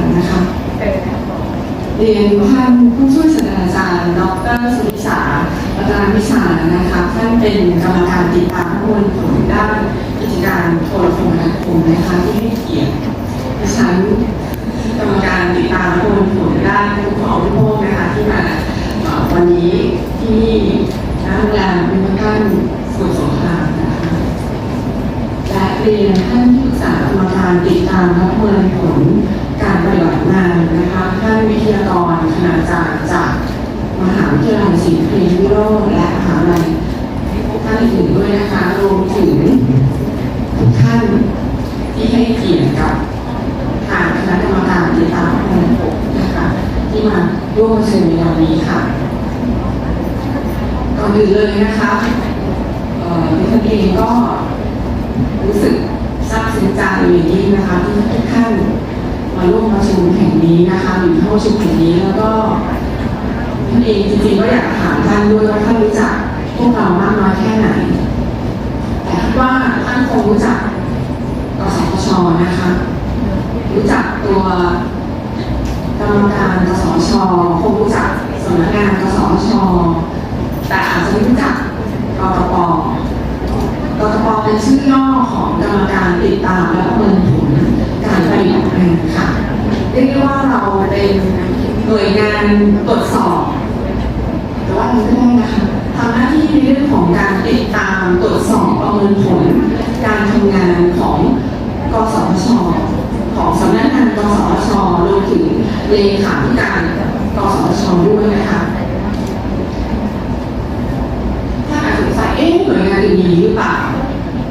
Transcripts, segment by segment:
กันนะคะเรียนท่านผู้ช่วยศาสตราจารย์ดรสุนิสาปัตนาวิชานะคะท่านเป็นกรรมการติดตามข้อมูลผลด้านกิจการโทรคมนาคมนะคะที่ให้เกียรติดิฉันกรรมการติดตามข้อมูลผลด้านผู้ของผู้โนะคะที่มาวันนี้ที่โรงแรมมิวท่านสุขสงครามนะคะและเรียนท่าน ษากรรมการติดตามและประเมินผลการปฏิบัติงานนะคะท่านวิทยากรคณาจารย์จากมหาวิทยาลัยศรีนครินทร์วิโรจน์และมหาวิทยาลัยท่านอื่นด้วยนะคะรวมถึงทุกท่านที่ให้เกียรติกับทางคณะกรรมการติดตามและประเมินผลนะคะที่มาร่วมประชุมในวันนี้ค่ะก่อนอื่นเลยนะคะเอ่อดิฉันเองก็ รู้สึกซาบ ซึ้งใจอย่างยิ่งนะคะที่ทุกท่านมาร่วมประชุมแห่งนี้นะคะอยู่ที่ห้งประชุมแห่งนี้แล้วก็ท่านเองจริงๆก็อยากถามท่านด้วยว่าท่านรู้จักพวกเรามากน้อยแค่ไหนแต่คิดว่าท่านคงรู้จักกสทชนะคะ รู้จักตัวกรรมการกสชคงรู้จักสำนักงานกสชแต่อาจจะไม่รู้จักกตปกตป เป็นชื่อย่อของกรรมการติดตามและประเมินผลการปฏิบัติงานค่ะเรียกได้ว่าเราเป็นหน่วยงานตรวจสอบ แต่ว่านี้ก็ได้นะคะทำหน้าที่ในเรื่องของการติดตามตรวจสอบประเมินผล การทำงานของกสชของสำนักงานกสชรวมถึงเลขาธิการกสชด้วยนะคะ ถ้าอาจสงสัยเอ๊ะหน่วยงานอื่นมีหรือเปล่า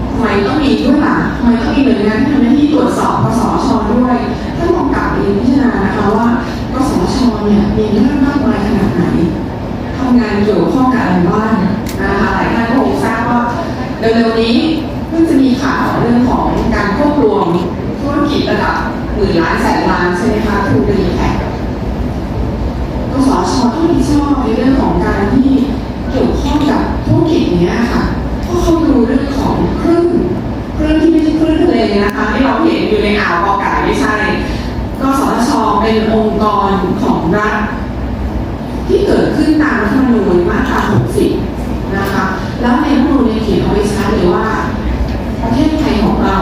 ทำไม ต้องมีด้วยล่ะทำไมต้องมีหน่วยงานที่ทำหน้าที่ตรวจสอบ ในอ่าวกอไก่ไม่ใช่กสทชเป็นองค์กรของรัฐที่เกิดขึ้นตามรัฐธรรมนูญมาตรา 60 นะคะ แล้วในรัฐธรรมนูญเขียนเอาไว้ชัดเลยว่า ประเทศไทยของเรา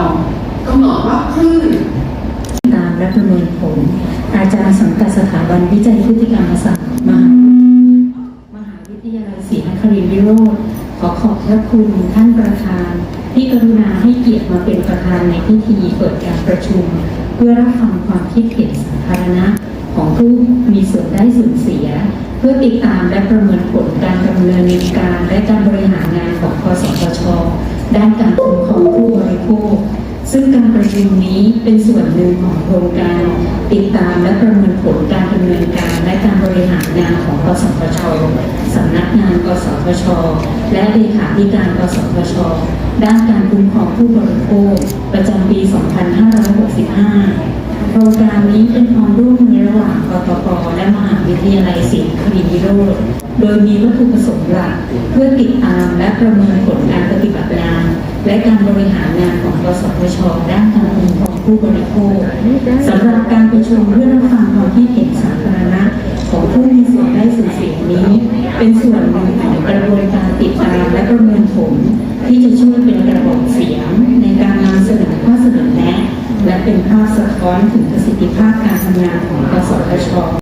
กำหนดว่าคลื่นตามและประเมินผลอาจารย์สังกัดสถาบันวิจัยพฤติกรรมศาสตร์มหามหาวิทยาลัยศรีนครินทร์วิโรธขอขอบพระคุณท่านประธาน ที่กรุณาให้เกียรติมาเป็นประธานในพิธีเปิดการประชุม เพื่อรับฟังความคิดเห็นสาธารณะของผู้มีส่วนได้ส่วนเสีย เพื่อติดตามและประเมินผลการดำเนินการและการบริหารงานของคอสชด้านการคุ้มครองผู้บริโภค ซึ่งการประชุมนี้เป็นส่วนหนึ่งของโครงการ ติดตามและประเมินผลการดำเนินการและการบริหารงานของกสทชสำนักงานกสทช และเลขาธิการกสทช ด้านการคุ้มครองผู้บริโภค ประจำปี 2565 โครงการนี้เป็นความร่วมมือระหว่างกตปและมหาวิทยาลัยศรีนครินทร์วิโรธโดยมีวัตถุประสงค์หลักเพื่อติดตามและประเมินผลการปฏิบัติงาน และการบริหารงานของกสทชด้านการคุ้มครองผู้บริโภคสำหรับการประชุมเพื่อรับฟังความคิดเห็นสาธารณะของผู้มีส่วนได้ส่วนเสียนี้ เป็นส่วนหนึ่งของกระบวนการติดตามและประเมินผลที่จะช่วยเป็นกระบอกเสียง ในการนำเสนอข้อเสนอแนะ และเป็นภาพสะท้อนถึงประสิทธิภาพการทำงานของกสทช